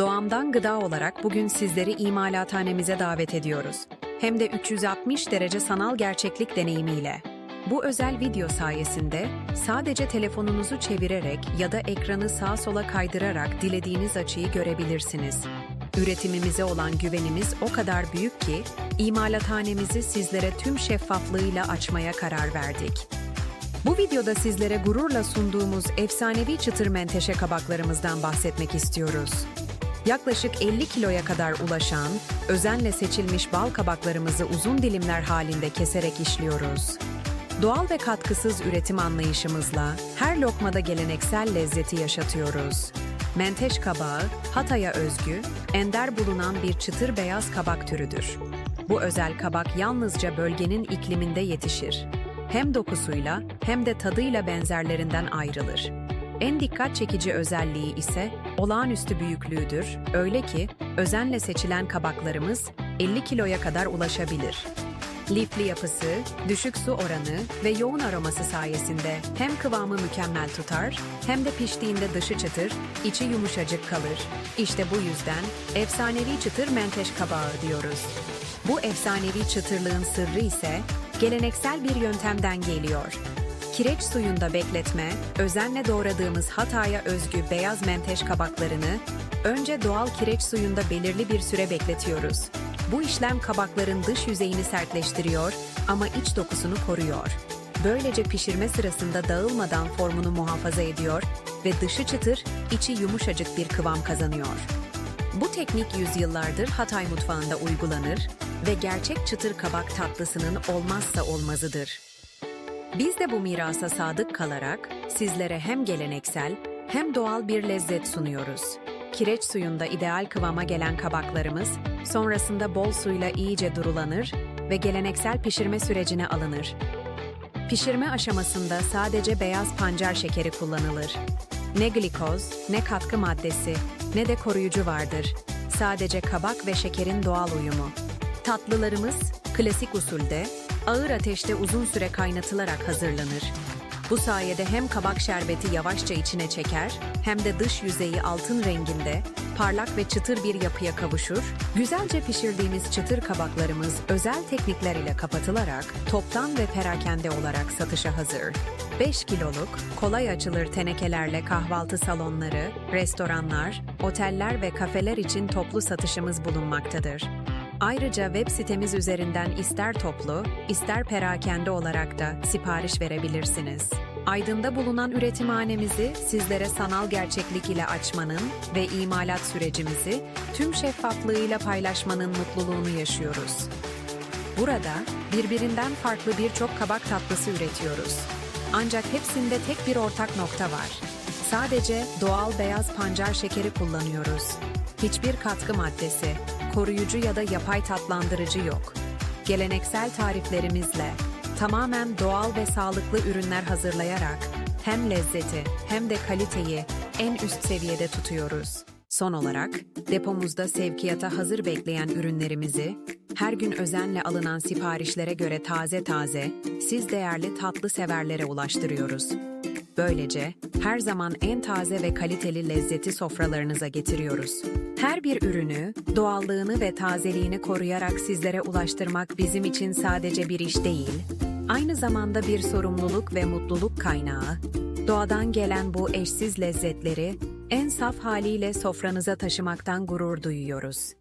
Doğamdan gıda olarak bugün sizleri imalathanemize davet ediyoruz. Hem de 360 derece sanal gerçeklik deneyimiyle. Bu özel video sayesinde sadece telefonunuzu çevirerek ya da ekranı sağa sola kaydırarak dilediğiniz açıyı görebilirsiniz. Üretimimize olan güvenimiz o kadar büyük ki imalathanemizi sizlere tüm şeffaflığıyla açmaya karar verdik. Bu videoda sizlere gururla sunduğumuz efsanevi çıtır menteşe kabaklarımızdan bahsetmek istiyoruz. Yaklaşık 50 kiloya kadar ulaşan, özenle seçilmiş bal kabaklarımızı uzun dilimler halinde keserek işliyoruz. Doğal ve katkısız üretim anlayışımızla her lokmada geleneksel lezzeti yaşatıyoruz. Menteş kabağı, Hatay'a özgü, ender bulunan bir çıtır beyaz kabak türüdür. Bu özel kabak yalnızca bölgenin ikliminde yetişir. Hem dokusuyla hem de tadıyla benzerlerinden ayrılır. En dikkat çekici özelliği ise olağanüstü büyüklüğüdür. Öyle ki özenle seçilen kabaklarımız 50 kiloya kadar ulaşabilir. Lifli yapısı, düşük su oranı ve yoğun aroması sayesinde hem kıvamı mükemmel tutar hem de piştiğinde dışı çıtır, içi yumuşacık kalır. İşte bu yüzden efsanevi çıtır menteş kabağı diyoruz. Bu efsanevi çıtırlığın sırrı ise geleneksel bir yöntemden geliyor. Kireç suyunda bekletme, özenle doğradığımız Hatay'a özgü beyaz menteş kabaklarını önce doğal kireç suyunda belirli bir süre bekletiyoruz. Bu işlem kabakların dış yüzeyini sertleştiriyor ama iç dokusunu koruyor. Böylece pişirme sırasında dağılmadan formunu muhafaza ediyor ve dışı çıtır, içi yumuşacık bir kıvam kazanıyor. Bu teknik yüzyıllardır Hatay mutfağında uygulanır ve gerçek çıtır kabak tatlısının olmazsa olmazıdır. Biz de bu mirasa sadık kalarak sizlere hem geleneksel hem doğal bir lezzet sunuyoruz. Kireç suyunda ideal kıvama gelen kabaklarımız sonrasında bol suyla iyice durulanır ve geleneksel pişirme sürecine alınır. Pişirme aşamasında sadece beyaz pancar şekeri kullanılır. Ne glikoz, ne katkı maddesi, ne de koruyucu vardır. Sadece kabak ve şekerin doğal uyumu. Tatlılarımız klasik usulde ağır ateşte uzun süre kaynatılarak hazırlanır. Bu sayede hem kabak şerbeti yavaşça içine çeker hem de dış yüzeyi altın renginde parlak ve çıtır bir yapıya kavuşur. Güzelce pişirdiğimiz çıtır kabaklarımız özel teknikler ile kapatılarak toptan ve perakende olarak satışa hazır. 5 kiloluk, kolay açılır tenekelerle kahvaltı salonları, restoranlar, oteller ve kafeler için toplu satışımız bulunmaktadır. Ayrıca web sitemiz üzerinden ister toplu, ister perakende olarak da sipariş verebilirsiniz. Aydın'da bulunan üretimhanemizi sizlere sanal gerçeklik ile açmanın ve imalat sürecimizi tüm şeffaflığıyla paylaşmanın mutluluğunu yaşıyoruz. Burada birbirinden farklı birçok kabak tatlısı üretiyoruz. Ancak hepsinde tek bir ortak nokta var. Sadece doğal beyaz pancar şekeri kullanıyoruz. Hiçbir katkı maddesi, koruyucu ya da yapay tatlandırıcı yok. Geleneksel tariflerimizle tamamen doğal ve sağlıklı ürünler hazırlayarak hem lezzeti hem de kaliteyi en üst seviyede tutuyoruz. Son olarak depomuzda sevkiyata hazır bekleyen ürünlerimizi her gün özenle alınan siparişlere göre taze taze siz değerli tatlı severlere ulaştırıyoruz. Böylece her zaman en taze ve kaliteli lezzeti sofralarınıza getiriyoruz. Her bir ürünü, doğallığını ve tazeliğini koruyarak sizlere ulaştırmak bizim için sadece bir iş değil, aynı zamanda bir sorumluluk ve mutluluk kaynağı. Doğadan gelen bu eşsiz lezzetleri en saf haliyle sofranıza taşımaktan gurur duyuyoruz.